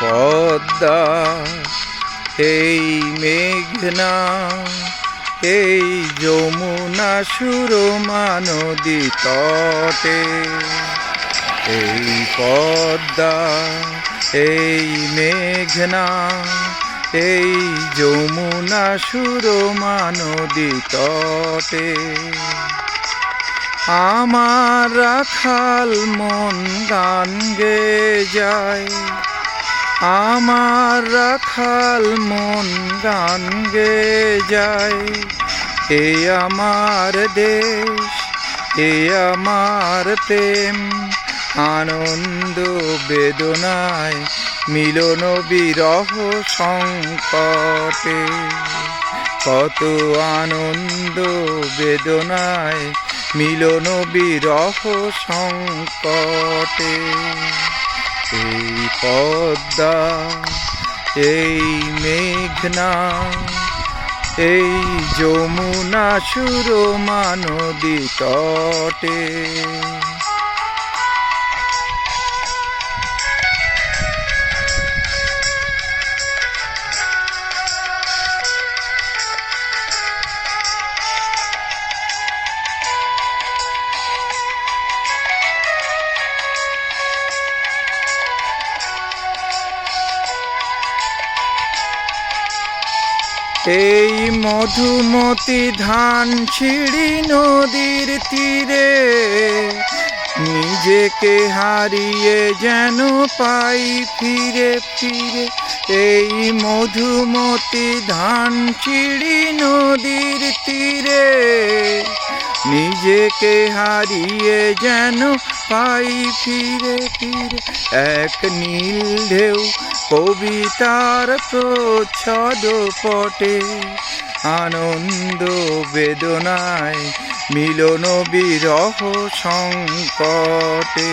পদ্মা, এই মেঘনা, এই যমুনা সুরমা তটে। এই পদ্মা, এই মেঘনা, এই যমুনা সুরমা তটে। আমার রাখাল মন গান গে যায়। আমার রাখাল মন গান গে যায়। এ আমার দেশ, এ আমার প্রেম, আনন্দ বেদনায় মিলন বিরহ সংকটে। কত আনন্দ বেদনায় মিলন বিরহ সংকটে এই পদ্মা এই মেঘনা এই যমুনা সুরমা নদী তটে। এই মধুমতি ধান ছিড়ি নদীর তীরে নিজেকে হারিয়ে যেন পাই ফিরে ফিরে। এই মধুমতি ধান ছিড়ি নদীর তীরে, নিজেকে হারিয়ে যেন পাই ফিরে ফিরে। এক নীল ঢেউ কবিতার প্রচ্ছদ পটে, আনন্দ বেদনায় মিলন বিরহ সংকটে।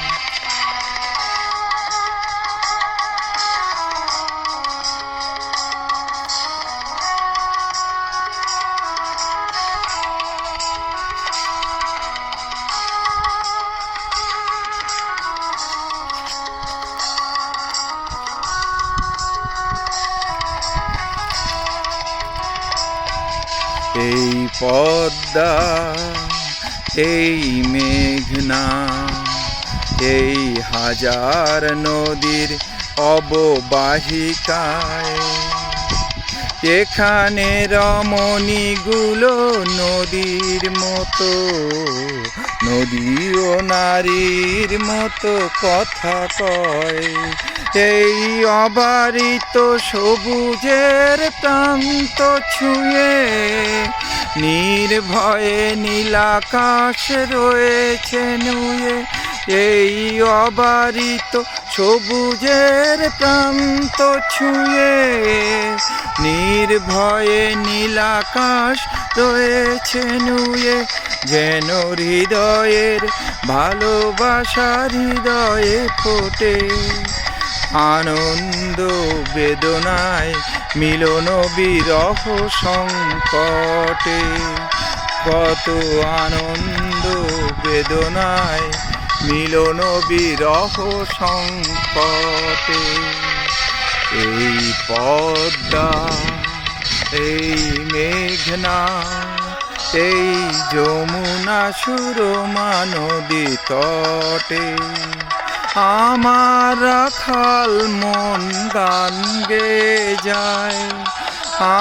এই পদ্মা এই মেঘনা এই হাজার নদীর অববাহিকায় এখানে রমণীগুলো নদীর মতো নদী ও নারীর মতো কথা কয়। এই অবারিত সবুজের প্রান্ত ছুঁয়ে নির্ভয়ে নীলাকাশ রয়েছে নুয়ে। এই অবারিত সবুজের প্রান্ত ছুঁয়ে নির্ভয়ে নীলাকাশ রয়েছে নুয়ে, যেন হৃদয়ের ভালোবাসা হৃদয়ে ফোটে। আনন্দ বেদনায় মিলন বিরহ সংকটে, কত আনন্দ বেদনায় মিলন বিরহ সংকটে। এই পদ্মা, এই মেঘনা, এই যমুনা সুরমা নদী তটে। আমার রাখাল মন গান গে যায়,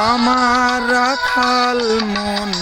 আমার রাখাল মন